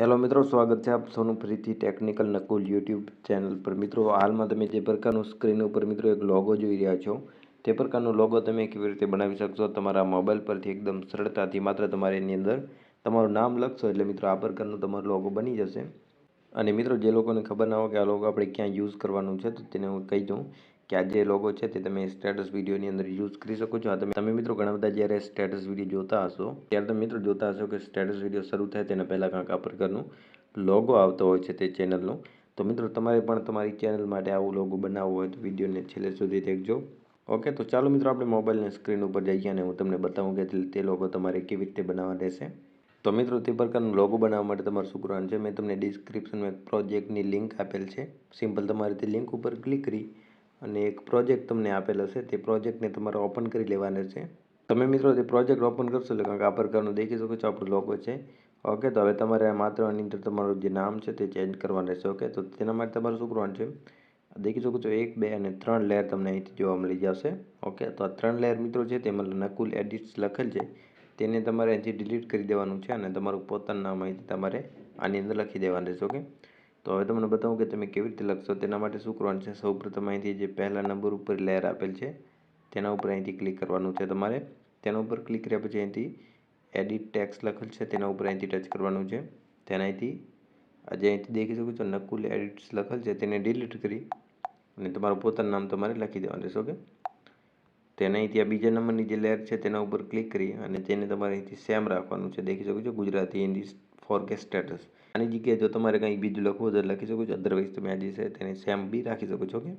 Hello મિત્રો, સ્વાગત છે આપ સૌનું ફરીથી ટેકનિકલ નકુલ યુટ્યુબ ચેનલ પર. મિત્રો, હાલમાં તમે જે પ્રકારનું સ્ક્રીન ઉપર મિત્રો એક લોગો જોઈ રહ્યા છો, તે પ્રકારનો લોગો તમે કેવી રીતે બનાવી શકશો? તમારા મોબાઈલ પરથી એકદમ સરળતાથી માત્ર તમારે એની અંદર તમારું નામ લખશો એટલે મિત્રો આ પ્રકારનો તમારો લોગો બની જશે. અને મિત્રો, જે લોકોને ખબર ના હોય કે આ લોગો આપણે ક્યાં યુઝ કરવાનું છે, તો તેને હું કહી દઉં કે આ જે લોગો છે તે તમે સ્ટેટસ વિડીયોની અંદર યુઝ કરી શકો છો. આ તમે તમે મિત્રો ઘણા બધા જ્યારે સ્ટેટસ વીડિયો જોતા હશો, ત્યારે તમે મિત્રો જોતા હશો કે સ્ટેટસ વીડિયો શરૂ થાય તેના પહેલાં કાંક આ પ્રકારનું લોગો આવતો હોય છે તે ચેનલનો તો મિત્રો તમારે પણ તમારી ચેનલ માટે આવું લોગો બનાવવો હોય તો વિડીયોને છેલ્લે સુધી દેખજો. ઓકે તો ચાલો મિત્રો આપણે મોબાઈલની સ્ક્રીન ઉપર જઈએ અને હું તમને બતાવું કે તે લોગો તમારે કેવી રીતે બનાવવા રહેશે. તો મિત્રો તે પ્રકારનો લોગો બનાવવા માટે તમારે શું છે, મેં તમને ડિસ્ક્રિપ્શનમાં એક પ્રોજેક્ટની લિંક આપેલ છે. સિમ્પલ તમારે તે લિંક ઉપર ક્લિક કરી અને એક પ્રોજેક્ટ તમને આપેલ હશે, તે પ્રોજેક્ટને તમારે ઓપન કરી લેવાનો છે. તમે મિત્રો તે પ્રોજેક્ટ ઓપન કરશો એટલે કંઈક આ પ્રકારનું દેખી શકો છો, આપણું લોગો છે. ઓકે તો હવે તમારે માત્ર આની અંદર તમારું જે નામ છે તે ચેન્જ કરવાનું રહેશે ઓકે તો તેના માટે તમારે શું કરવાનું છે? દેખી શકો છો, એક, બે અને ત્રણ લેયર તમને અહીંથી જોવા મળી જશે ઓકે તો આ ત્રણ લેયર મિત્રો છે તેમાં નકુલ એડિટ્સ લખેલ છે. તેને તમારે અહીંથી ડિલીટ કરી દેવાનું છે અને તમારું પોતાનું નામ અહીંથી તમારે આની અંદર લખી દેવાનું રહેશે ઓકે તો હવે તમને બતાવું કે તમે કેવી રીતે લખશો, તેના માટે શું કરવાનું છે? સૌપ્રથમ અહીંથી જે પહેલા નંબર ઉપર લેયર આપેલ છે, તેના ઉપર અહીંથી ક્લિક કરવાનું છે તમારે. તેના ઉપર ક્લિક કર્યા પછી અહીંથી એડિટ ટેક્સ લખેલ છે, તેના ઉપર અહીંથી ટચ કરવાનું છે. તેના અહીંથી આજે અહીંથી દેખી શકો છો, નકુલ એડિટ્સ લખેલ છે, તેને ડિલીટ કરી અને તમારું પોતાનું નામ તમારે લખી દેવાનું રહેશે ઓકે? તેના અહીંથી આ બીજા નંબરની જે લેયર છે, તેના ઉપર ક્લિક કરી અને તેને તમારે અહીંથી સેમ રાખવાનું છે. દેખી શકો છો, Gujarati, Hindi four K status આની જગ્યાએ જો તમારે કંઈ બીજું લખવું તો લખી શકો છો. અદરવાઇઝ તમે આ જે છે તેને સેમ બી રાખી શકો છો કે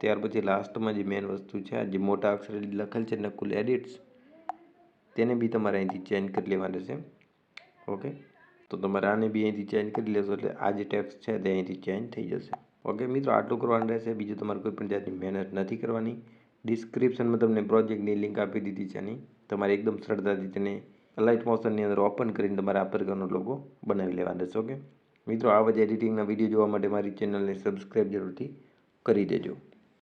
ત્યાર પછી લાસ્ટમાં જે મેન વસ્તુ છે, આ જે મોટા અક્ષરે લખેલ છે નકુલ એડિટ્સ તેને બી તમારે અહીંથી ચેન્જ કરી લેવાનું છે, ઓકે? તો તમારે આને બી અહીંથી ચેન્જ કરી લેશો એટલે આ જે ટેક્સ છે તે અહીંથી ચેન્જ થઈ જશે, ઓકે? મિત્રો, આટલું કરવાનું રહેશે. બીજું તમારે કોઈ પણ જાતની મહેનત નથી કરવાની. ડિસ્ક્રિપ્શનમાં તમને પ્રોજેક્ટની લિંક આપી દીધી છે આની તમારે એકદમ સરળતાથી તેને લાઇટ મોશનની અંદર ઓપન કરીને તમારે આ પ્રકારનો લોગો બનાવી લેવાનો છે ઓકે મિત્રો આવા જ એડિટિંગના વીડિયો જોવા માટે મારી ચેનલને સબસ્ક્રાઈબ જરૂરથી કરી દેજો.